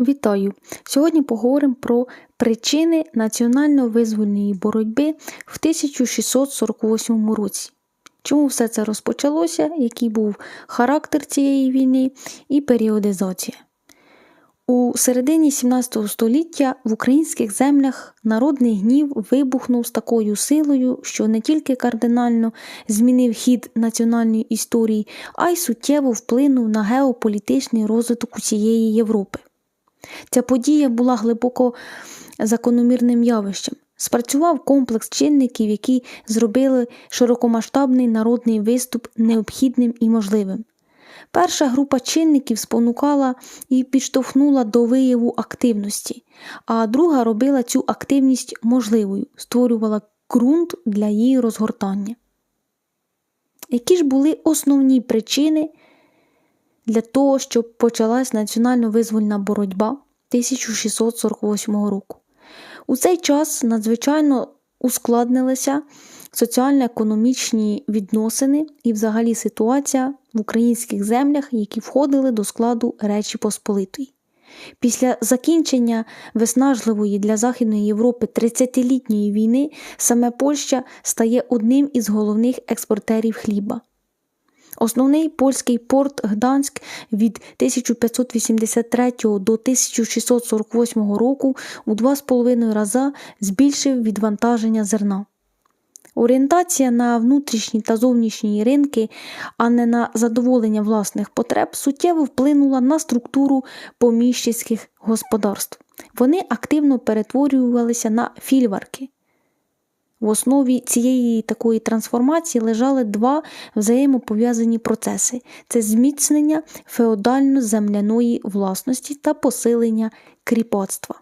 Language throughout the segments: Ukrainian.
Вітаю! Сьогодні поговоримо про причини національно-визвольної боротьби в 1648 році. Чому все це розпочалося, який був характер цієї війни і періодизація. У середині 17 століття в українських землях народний гнів вибухнув з такою силою, що не тільки кардинально змінив хід національної історії, а й суттєво вплинув на геополітичний розвиток усієї Європи. Ця подія була глибоко закономірним явищем. Спрацював комплекс чинників, які зробили широкомасштабний народний виступ необхідним і можливим. Перша група чинників спонукала і підштовхнула до вияву активності, а друга робила цю активність можливою, створювала ґрунт для її розгортання. Які ж були основні причини для того, щоб почалась національно-визвольна боротьба 1648 року? У цей час надзвичайно ускладнилися соціально-економічні відносини і, взагалі, ситуація в українських землях, які входили до складу Речі Посполитої. Після закінчення виснажливої для Західної Європи 30-літньої війни саме Польща стає одним із головних експортерів хліба. Основний польський порт Гданськ від 1583 до 1648 року у 2,5 рази збільшив відвантаження зерна. Орієнтація на внутрішні та зовнішні ринки, а не на задоволення власних потреб, суттєво вплинула на структуру поміщицьких господарств. Вони активно перетворювалися на фільварки. В основі цієї такої трансформації лежали два взаємопов'язані процеси: це зміцнення феодально-земляної власності та посилення кріпацтва.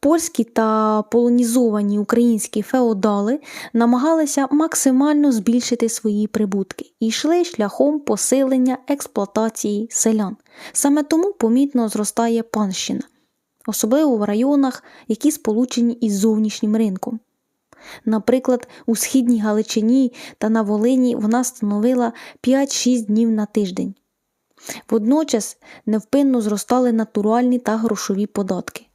Польські та полонізовані українські феодали намагалися максимально збільшити свої прибутки і йшли шляхом посилення експлуатації селян. Саме тому помітно зростає панщина, особливо в районах, які сполучені із зовнішнім ринком. Наприклад, у східній Галичині та на Волині вона становила 5-6 днів на тиждень. Водночас невпинно зростали натуральні та грошові податки.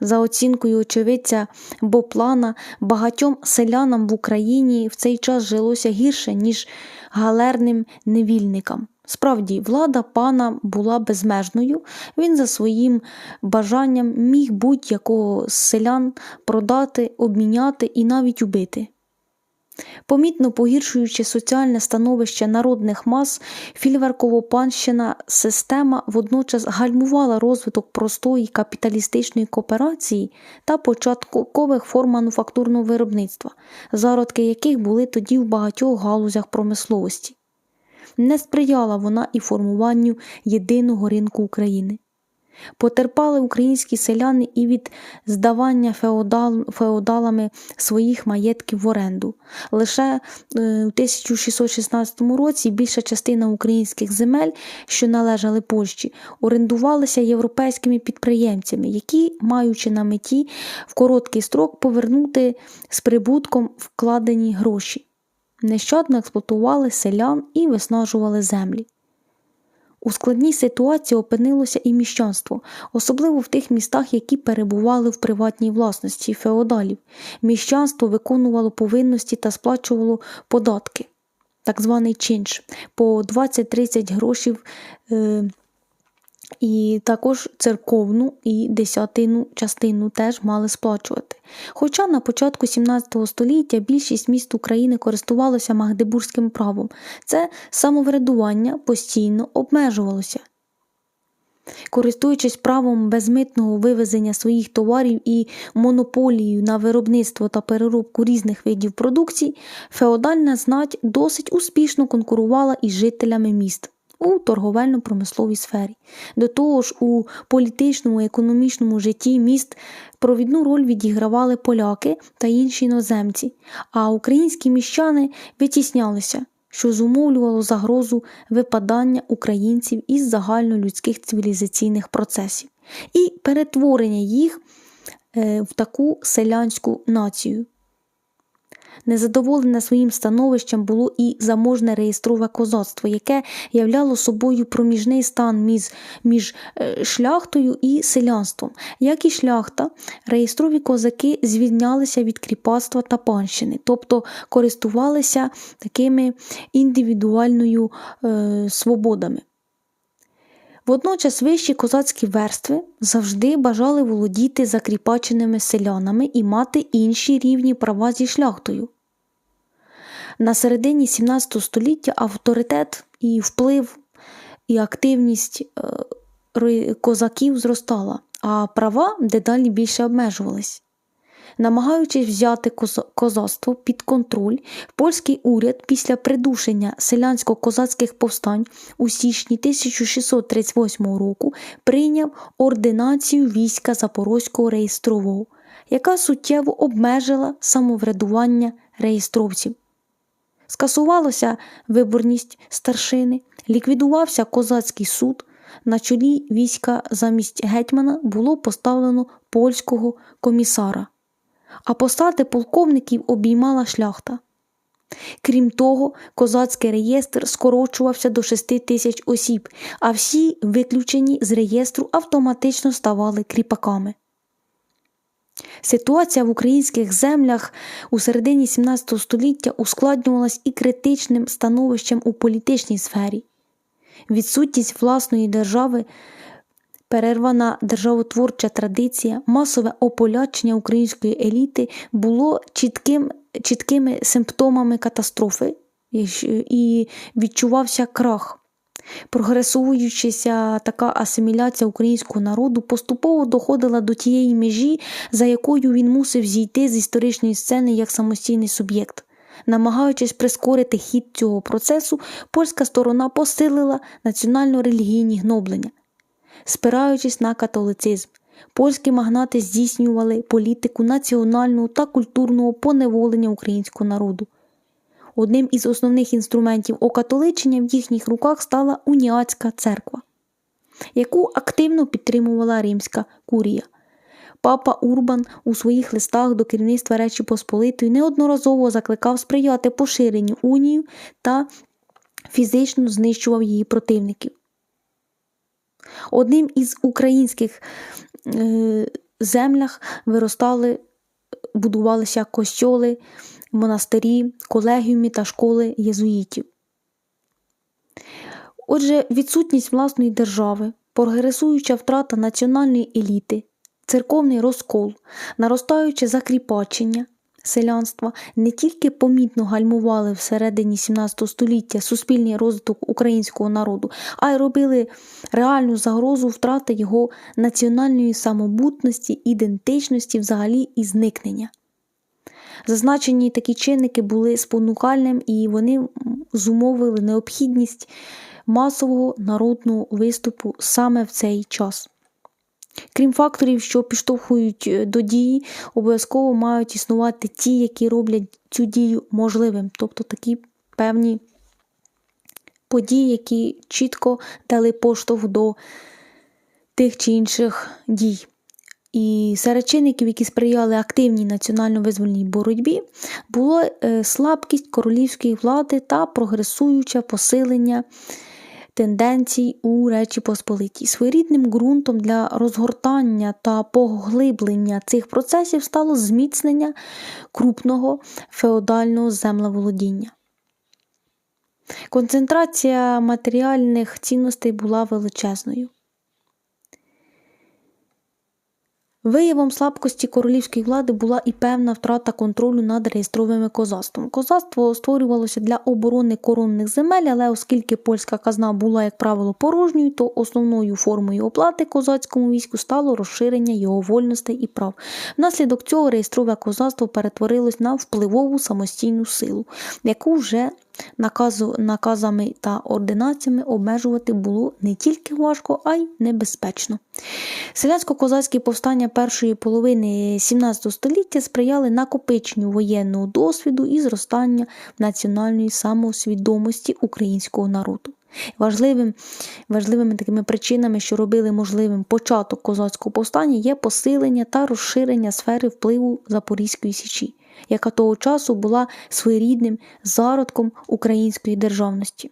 За оцінкою очевидця Боплана, багатьом селянам в Україні в цей час жилося гірше, ніж галерним невільникам. Справді, влада пана була безмежною, він за своїм бажанням міг будь-якого з селян продати, обміняти і навіть убити. Помітно погіршуючи соціальне становище народних мас, фільверково-панщина система водночас гальмувала розвиток простої капіталістичної кооперації та початкових форм мануфактурного виробництва, зародки яких були тоді в багатьох галузях промисловості. Не сприяла вона і формуванню єдиного ринку України. Потерпали українські селяни і від здавання феодал, феодалами своїх маєтків в оренду. Лише е, у 1616 році більша частина українських земель, що належали Польщі, орендувалися європейськими підприємцями, які, маючи на меті в короткий строк повернути з прибутком вкладені гроші. Нещадно експлуатували селян і виснажували землі. У складній ситуації опинилося і міщанство, особливо в тих містах, які перебували в приватній власності феодалів. Міщанство виконувало повинності та сплачувало податки, так званий чинш, по 20-30 грошів. Е і також церковну і десятину частину теж мали сплачувати. Хоча на початку 17 століття більшість міст України користувалося магдебурзьким правом, це самоврядування постійно обмежувалося. Користуючись правом безмитного вивезення своїх товарів і монополією на виробництво та переробку різних видів продукції, феодальна знать досить успішно конкурувала із жителями міст у торговельно-промисловій сфері. До того ж, у політичному і економічному житті міст провідну роль відігравали поляки та інші іноземці, а українські міщани витіснялися, що зумовлювало загрозу випадання українців із загальнолюдських цивілізаційних процесів і перетворення їх е, в таку селянську націю. Незадоволене своїм становищем було і заможне реєстрове козацтво, яке являло собою проміжний стан між, між е, шляхтою і селянством. Як і шляхта, реєстрові козаки звільнялися від кріпацтва та панщини, тобто користувалися такими індивідуальною е, свободами. Водночас вищі козацькі верстви завжди бажали володіти закріпаченими селянами і мати інші рівні права зі шляхтою. На середині 17 століття авторитет і вплив і активність е, козаків зростала, а права дедалі більше обмежувались. Намагаючись взяти козацтво під контроль, польський уряд після придушення селянсько-козацьких повстань у січні 1638 року прийняв ординацію війська Запорозького реєстрового, яка суттєво обмежила самоврядування реєстровців. Скасувалася виборність старшини, ліквідувався козацький суд. На чолі війська замість гетьмана було поставлено польського комісара а посади полковників обіймала шляхта. Крім того, козацький реєстр скорочувався до 6 тисяч осіб, а всі, виключені з реєстру, автоматично ставали кріпаками. Ситуація в українських землях у середині 17 століття ускладнювалась і критичним становищем у політичній сфері. Відсутність власної держави перервана державотворча традиція, масове ополячення української еліти було чітким, чіткими симптомами катастрофи і відчувався крах. Прогресуючися така асиміляція українського народу поступово доходила до тієї межі, за якою він мусив зійти з історичної сцени як самостійний суб'єкт. Намагаючись прискорити хід цього процесу, польська сторона посилила національно-релігійні гноблення спираючись на католицизм. Польські магнати здійснювали політику національного та культурного поневолення українського народу. Одним із основних інструментів окатоличення в їхніх руках стала уніатська церква, яку активно підтримувала Римська курія. Папа Урбан у своїх листах до керівництва Речі Посполитої неодноразово закликав сприяти поширенню унію та фізично знищував її противників. Одним із українських е, землях виростали, будувалися костьоли, монастирі, колегіуми та школи єзуїтів. Отже, відсутність власної держави, прогресуюча втрата національної еліти, церковний розкол, наростаюче закріпачення, селянства не тільки помітно гальмували всередині 17 століття суспільний розвиток українського народу, а й робили реальну загрозу втрати його національної самобутності, ідентичності взагалі і зникнення. Зазначені такі чинники були спонукальним і вони зумовили необхідність масового народного виступу саме в цей час. Крім факторів, що підштовхують е, до дії, обов'язково мають існувати ті, які роблять цю дію можливим, тобто такі певні події, які чітко дали поштовх до тих чи інших дій. І серед чинників, які сприяли активній національно-визвольній боротьбі, було е, слабкість королівської влади та прогресуюче посилення тенденцій у Речі Посполитій. Своєрідним ґрунтом для розгортання та поглиблення цих процесів стало зміцнення крупного феодального землеволодіння. Концентрація матеріальних цінностей була величезною. Виявом слабкості королівської влади була і певна втрата контролю над реєстровими козацтвом. Козацтво створювалося для оборони коронних земель, але оскільки польська казна була, як правило, порожньою, то основною формою оплати козацькому війську стало розширення його вольностей і прав. Внаслідок цього реєстрове козацтво перетворилось на впливову самостійну силу, яку вже наказу, наказами та ординаціями обмежувати було не тільки важко, а й небезпечно. Селянсько-козацькі повстання першої половини 17 століття сприяли накопиченню воєнного досвіду і зростання національної самосвідомості українського народу. Важливим, Важливими такими причинами, що робили можливим початок козацького повстання, є посилення та розширення сфери впливу Запорізької Січі. Яка того часу була своєрідним зародком української державності.